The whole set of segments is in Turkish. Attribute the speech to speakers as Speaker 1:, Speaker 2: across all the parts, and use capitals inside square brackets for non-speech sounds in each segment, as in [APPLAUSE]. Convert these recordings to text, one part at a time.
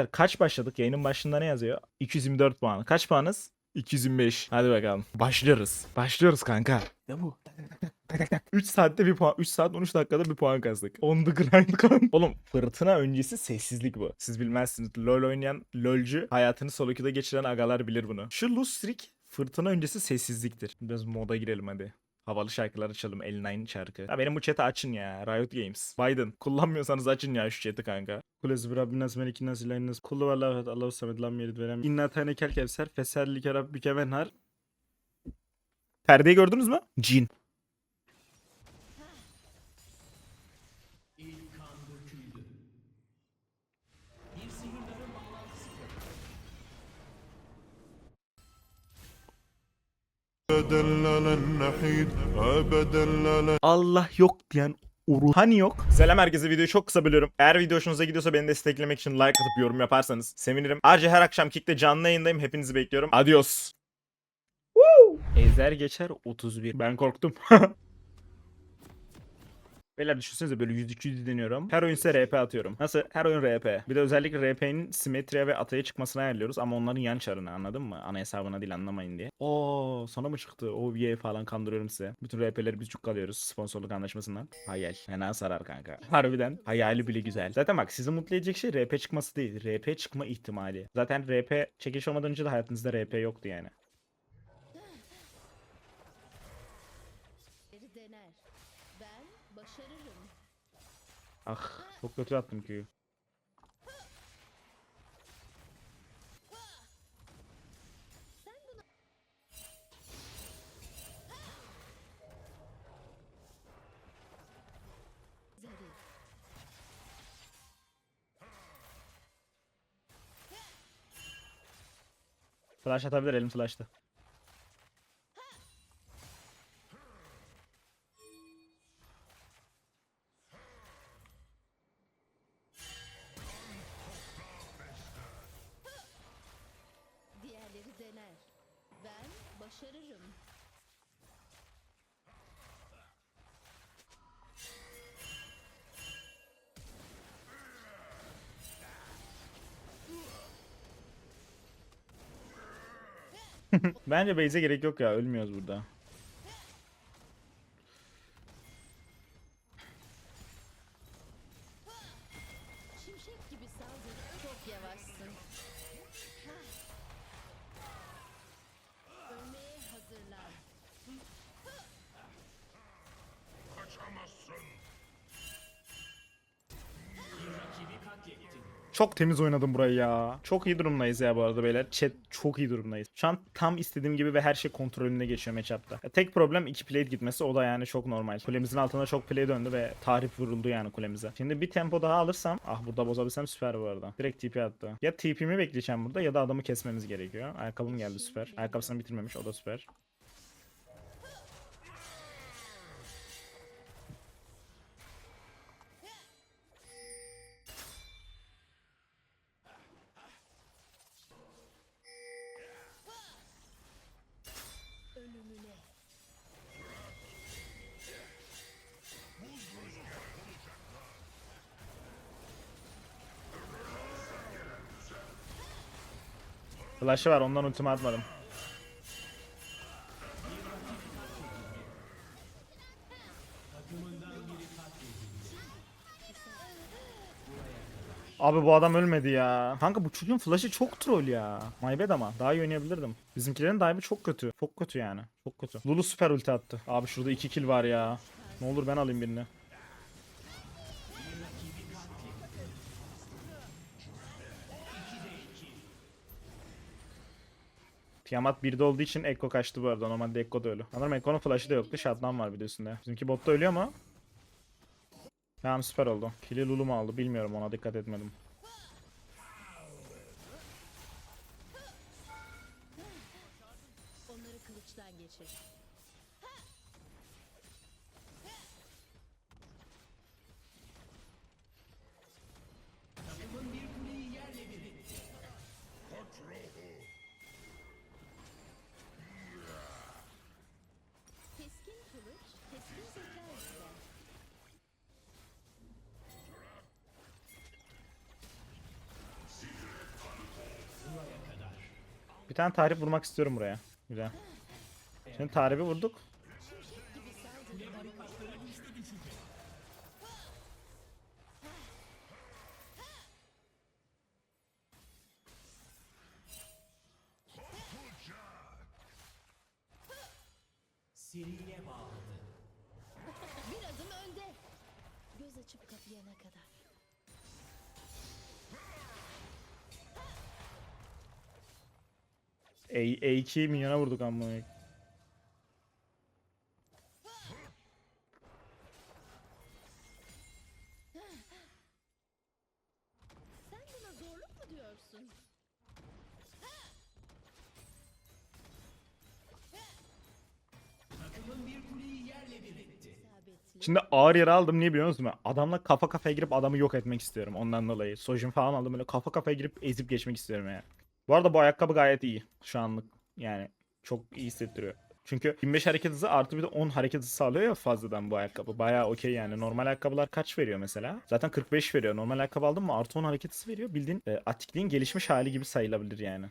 Speaker 1: Beyler kaç başladık? Yayının başında ne yazıyor? 224 puan. Kaç puanız? 225. Hadi bakalım. Başlıyoruz. Başlıyoruz kanka. Ne bu? 3 saatte bir puan. 3 saat 13 dakikada bir puan kazdık. On the grind kan. Oğlum fırtına öncesi sessizlik bu. Siz bilmezsiniz. LoL oynayan LoL'cü hayatını solo geçiren agalar bilir bunu. Şu loose streak fırtına öncesi sessizliktir. Biraz moda girelim hadi. Havalı şarkılar açalım. L9 şarkı. Ya benim bu chat'i açın ya. Riot Games. Biden. Kullanmıyorsanız açın ya şu chat'i kanka. Kulesi bir Rabbin nas melikin nas ilahin nas. Kullu ve Allahu Allahu samed lam yelid ve lam. İnna tane kel kevser. Feserlik rabbike venhar. Perdeyi gördünüz mü? Cin. Allah yok diyen Uru. Hani yok? Selam herkese videoyu çok kısa bölüyorum. Eğer video hoşunuza gidiyorsa beni desteklemek için like atıp yorum yaparsanız sevinirim. Ayrıca her akşam Kick'te canlı yayındayım. Hepinizi bekliyorum. Adios. Woo! Ezer geçer 31. Ben korktum. [LAUGHS] Beyler düşünsenize böyle 100-200 deniyorum. Her oyun size RP atıyorum. Nasıl? Her oyun RP. Bir de özellikle RP'nin simetriye ve ataya çıkmasını ayarlıyoruz ama onların yan çarını anladın mı? Ana hesabına değil anlamayın diye. Oo sana mı çıktı? O ye falan kandırıyorum size. Bütün RP'leri biz çok alıyoruz sponsorluk anlaşmasından. Hayal. Fena sarar kanka. Harbiden. Hayali bile güzel. Zaten bak sizi mutlu edecek şey RP çıkması değil. RP çıkma ihtimali. Zaten RP çekiliş olmadan önce de hayatınızda RP yoktu yani.
Speaker 2: Biri dener. Ben başarırım.
Speaker 1: Ah çok kötü attım.
Speaker 2: Zarif.
Speaker 1: Flash atabilir elim flash'tı. Bence base'e gerek yok ya ölmüyoruz burada.
Speaker 2: Çok
Speaker 1: temiz oynadım burayı ya. Çok iyi durumdayız ya bu arada beyler. Chat çok iyi durumdayız. Şu an tam istediğim gibi ve her şey kontrolünde geçiyor matchup'ta. Tek problem iki plate gitmesi o da yani çok normal. Kulemizin altına çok play döndü ve tarif vuruldu yani kulemize. Şimdi bir tempo daha alırsam ah burada bozabilsem süper bu arada. Direkt TP attı. Ya TP'mi bekleyeceğim burada ya da adamı kesmemiz gerekiyor. Ayakkabım geldi süper. Ayakkabısını bitirmemiş o da süper. Flash'ı var ondan ultimi atmadım. Abi bu adam ölmedi ya. Kanka bu çocuğun flash'ı çok troll ya. My bad ama. Daha iyi oynayabilirdim. Bizimkilerin dive'ı çok kötü. Çok kötü yani. Çok kötü. Lulu süper ulti attı. Abi şurada 2 kill var ya. Ne olur ben alayım birini. Tiamat 1'de olduğu için Ekko kaçtı bu arada. Normalde Ekko da ölü. Sanırım Ekko'nun flash'ı da yoktu. Shutdown var bir de üstünde. Bizimki botta ölüyor mu? Tamam süper oldu. Kili Lulu mu aldı bilmiyorum ona dikkat etmedim. Tane tahrip vurmak istiyorum buraya. Güzel. Şimdi tahribi vurduk.
Speaker 2: Bir adım önde. Göz açıp kapayana kadar.
Speaker 1: E, E2 milyona vurduk amma.
Speaker 2: Sen buna zorluk mu diyorsun?
Speaker 1: Şimdi ağır yara aldım niye biliyor musun? Adamla kafa kafaya girip adamı yok etmek istiyorum ondan dolayı. Sojin falan aldım böyle kafa kafaya girip ezip geçmek istiyorum yani. Bu arada bu ayakkabı gayet iyi şu anlık. Yani çok iyi hissettiriyor. Çünkü 25 hareket hızı artı bir de 10 hareket hızı sağlıyor ya fazladan bu ayakkabı. Bayağı okey yani. Normal ayakkabılar kaç veriyor mesela? Zaten 45 veriyor. Normal ayakkabı aldın mı artı 10 hareket hızı veriyor. Bildiğin e, atikliğin gelişmiş hali gibi sayılabilir yani.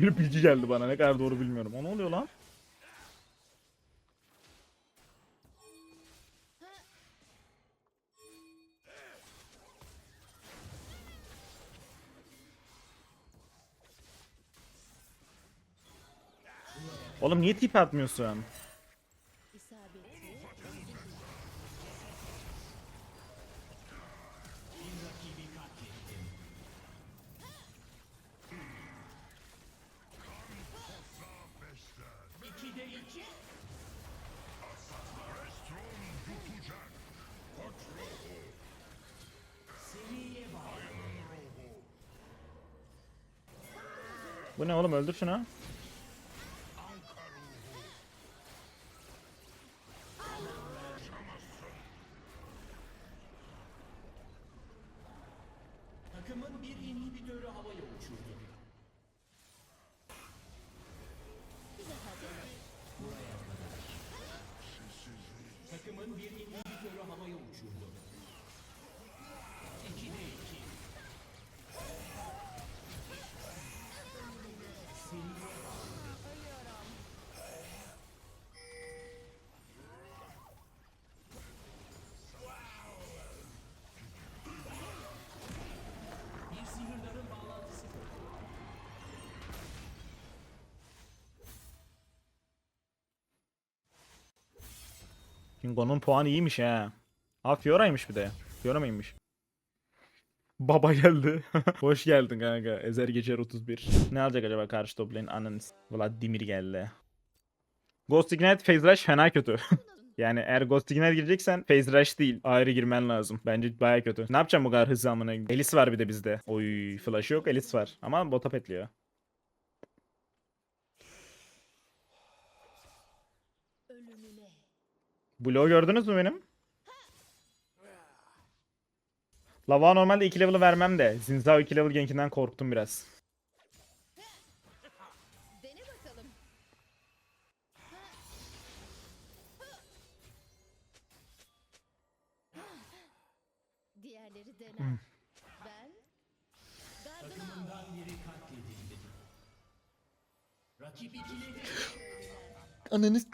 Speaker 1: Öyle bilgi geldi bana ne kadar doğru bilmiyorum. O ne oluyor lan? Oğlum niye tip atmıyorsun? Bu ne oğlum öldür şunu.
Speaker 3: Takımın bir inhibitörü havaya uçurdu.
Speaker 1: Kingo'nun puanı iyiymiş ha. Ha Fiora'ymış bir de. Fiora mıymış? Baba geldi. [LAUGHS] Hoş geldin kanka. Ezer Geçer 31. Ne alacak acaba karşı toplayın ananız? Vladimir geldi. Ghost Ignite Phase Rush fena kötü. [LAUGHS] yani eğer Ghost Ignite gireceksen Phase Rush değil. Ayrı girmen lazım. Bence baya kötü. Ne yapacağım bu kadar hızlı amına? Elis var bir de bizde. Oy flash yok Elis var. Ama bota petliyor. Blow gördünüz mü benim? Lava normalde 2 level'ı vermem de. Zinzao 2 level gankinden korktum biraz.
Speaker 2: Dene bakalım. Diğerleri dener. Ben gardını al.
Speaker 3: Takımından biri katledildi. Rakip ikiledi.
Speaker 1: Ananız.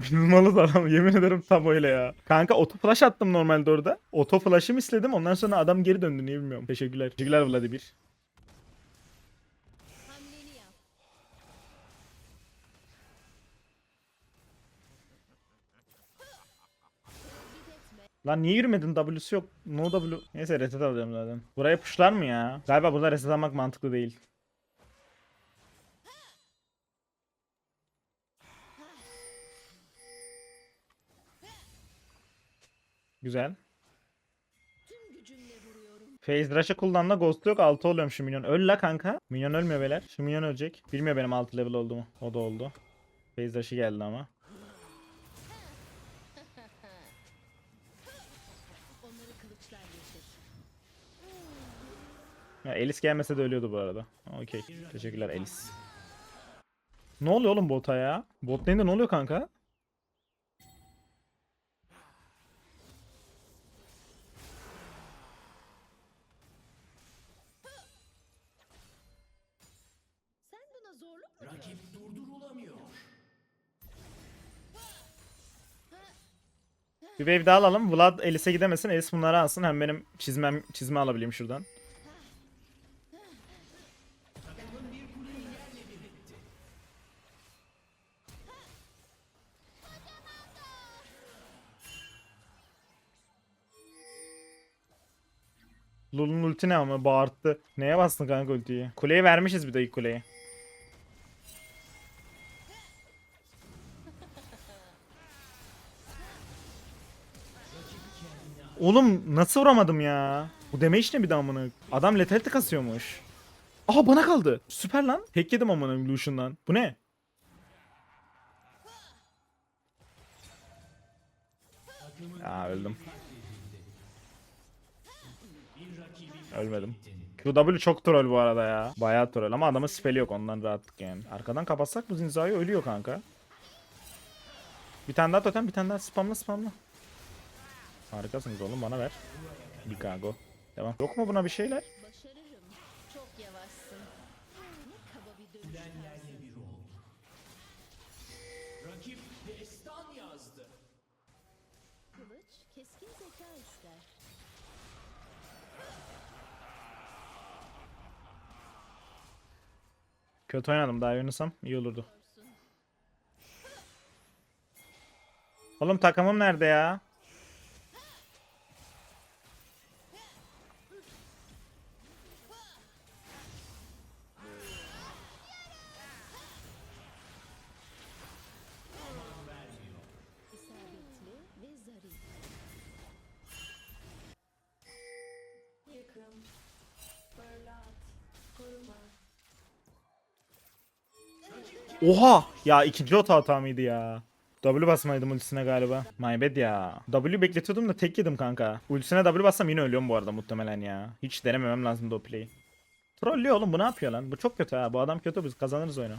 Speaker 1: Bilmalı adam yemin ederim tam öyle ya. Kanka flash attım normalde orada. Auto flash'ımı istedim ondan sonra adam geri döndü niye bilmiyorum. Teşekkürler. Teşekkürler Vladimir. Lan niye yürümedin W'su yok. No W. Neyse reset alacağım zaten. Buraya pushlar mı ya? Galiba burada reset almak mantıklı değil. Güzel. Phase Rush'ı kullanma Ghost yok 6 oluyorum şu minyon. Öl la kanka. Minyon ölmüyor beyler. Şu minyon ölecek. Bilmiyor benim 6 level olduğumu. O da oldu. Phase Rush'ı geldi ama. [LAUGHS] Ya Elis gelmese de ölüyordu bu arada. Okey. Teşekkürler Elis. Ne oluyor oğlum bota ya? Bot lane'de ne oluyor kanka? Bir wave daha alalım. Vlad Elis'e gidemesin. Elis bunları alsın. Hem benim çizmem çizme alabileyim şuradan. Lul'un ulti ne ama bağırttı. Neye bastın kanka ultiyi? Kuleyi vermişiz bir de ilk kuleyi. Oğlum nasıl vuramadım ya? Bu damage ne bir daha amına? Adam letality kasıyormuş. Aha bana kaldı. Süper lan. Hack yedim amına Lucian'dan. Bu ne? Ya öldüm. Ölmedim. QW çok troll bu arada ya. Bayağı troll ama adamın spell'i yok ondan rahatlık yani. Arkadan kapatsak bu zinzayı ölüyor kanka. Bir tane daha totem bir tane daha spamla spamla. Harikasınız oğlum bana ver. Chicago. Devam. Yok mu buna bir şeyler?
Speaker 2: Çok. Ne kaba bir.
Speaker 3: Rakip destan yazdı.
Speaker 2: Kılıç keskin zeka ister.
Speaker 1: Kötü oynadım daha iyi oynasam iyi olurdu. Oğlum takımım nerede ya? Oha! Ya ikinci ota hata mıydı ya? W basmaydım ultisine galiba. My bad ya. W bekletiyordum da tek yedim kanka. Ultisine W bassam yine ölüyorum bu arada muhtemelen ya. Hiç denememem lazımdı o play'i. Trollüyor oğlum bu ne yapıyor lan? Bu çok kötü ha. Bu adam kötü biz kazanırız oyunu.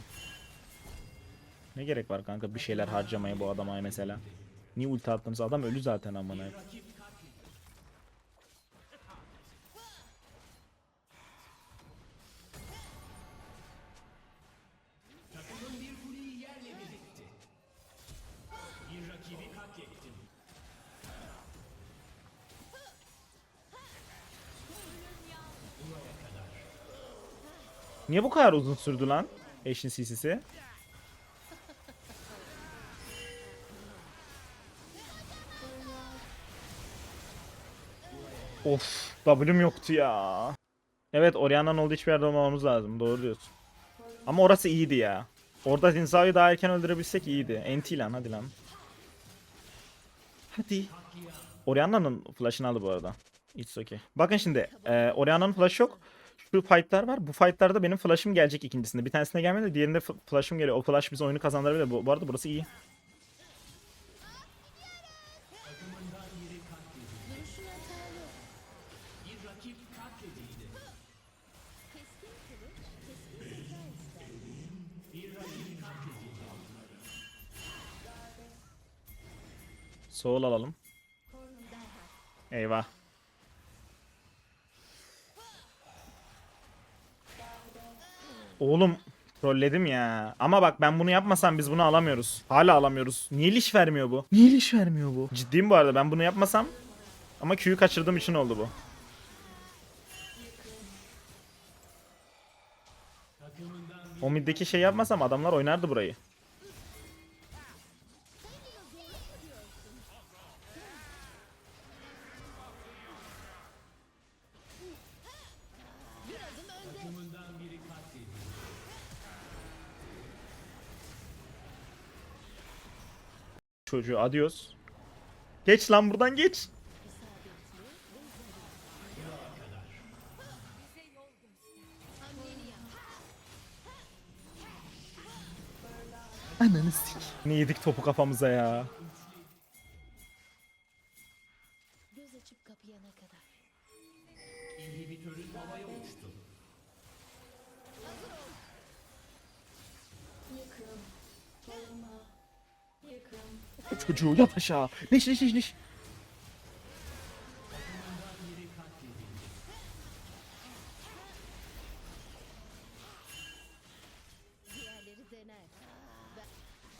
Speaker 1: Ne gerek var kanka bir şeyler harcamaya bu adama mesela. Niye ulti attınız? Adam ölü zaten amına. Niye bu kadar uzun sürdü lan? Eşin CC'si. Of, W'm yoktu ya. Evet, Orianna'nın olduğu hiçbir yerde olmamamız lazım. Doğru diyorsun. Ama orası iyiydi ya. Orada Zinza'yı daha erken öldürebilsek iyiydi. NT lan hadi lan. Hadi. Orianna'nın flash'ını aldı bu arada. It's okay. Bakın şimdi. E, Orianna'nın flash'ı yok. Şu fight'lar var. Bu fight'larda benim flash'ım gelecek ikincisinde. Bir tanesine gelmedi. Diğerinde flash'ım geliyor. O flash bize oyunu kazandırabilir. Bu, bu arada burası iyi.
Speaker 2: Duruşun hatalı.
Speaker 3: Bir
Speaker 1: Oğlum trolledim ya. Ama bak ben bunu yapmasam biz bunu alamıyoruz. Hala alamıyoruz. Niye liş vermiyor bu? Niye liş vermiyor bu? Ciddiyim bu arada ben bunu yapmasam. Ama Q'yu kaçırdığım için oldu bu. O middeki şey yapmasam adamlar oynardı burayı. çocuğu adios. Geç lan buradan geç. Ananı sik. Ne yedik topu kafamıza ya. Çocuğu yat aşağı. Neş neş neş neş.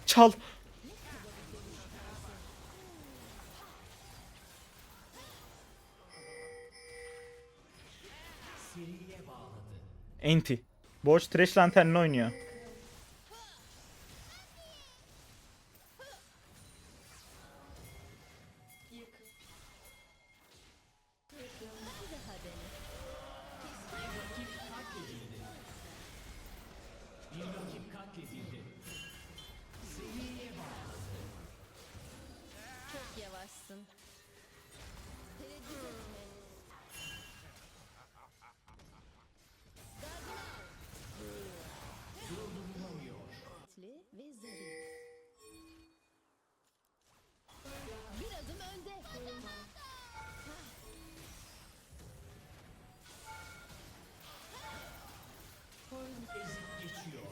Speaker 1: Çal. Enti. Borç trash lanternle oynuyor.
Speaker 3: Bir rakip katledildi. Seriye bağladı.
Speaker 2: Çok yavaşsın. Tereddüt
Speaker 3: Ezip geçiyor.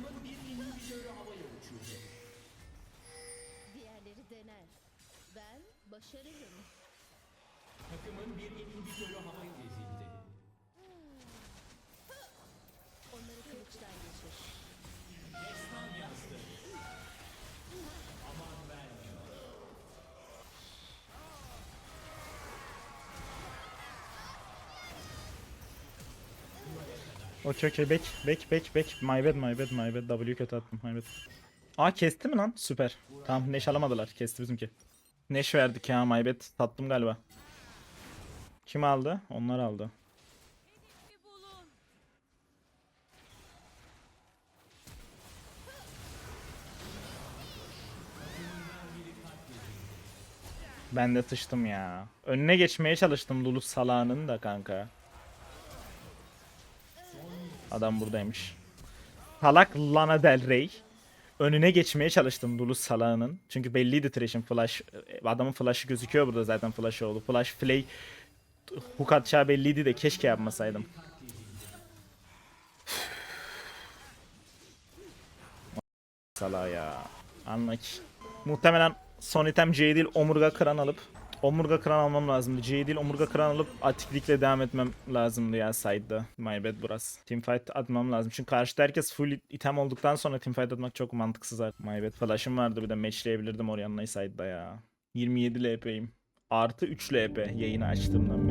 Speaker 3: Takımın bir inhibitörü havaya uçurdu.
Speaker 2: Diğerleri dener. Ben başarırım.
Speaker 3: Takımın bir inhibitörü havaya ezildi.
Speaker 1: Okey okey bek bek bek bek. My bad my bad my bad. W kötü attım my bad. Aa kesti mi lan? Süper. Tamam Neş alamadılar. Kesti bizimki. Neş verdik ya my bad. Sattım galiba. Kim aldı? Onlar aldı. Ben de sıçtım ya. Önüne geçmeye çalıştım Lulu salağının da kanka. Adam buradaymış. Salak Lana Del Rey. Önüne geçmeye çalıştım Lulu salağının. Çünkü belliydi Thresh'in flash. Adamın flash'ı gözüküyor burada zaten flash oldu. Flash play hook atacağı belliydi de keşke yapmasaydım. Salağı ya. Anlak. Muhtemelen son item C değil omurga kıran alıp Omurga kıran almam lazımdı. C değil omurga kıran alıp atiklikle devam etmem lazımdı ya side'da. My bad burası. Teamfight atmam lazım. Çünkü karşıda herkes full item olduktan sonra teamfight atmak çok mantıksız artık. My bad flash'ım vardı bir de matchleyebilirdim Orianna'yı side'da ya. 27 LP'yim. Artı 3 LP yayını açtığımdan beri.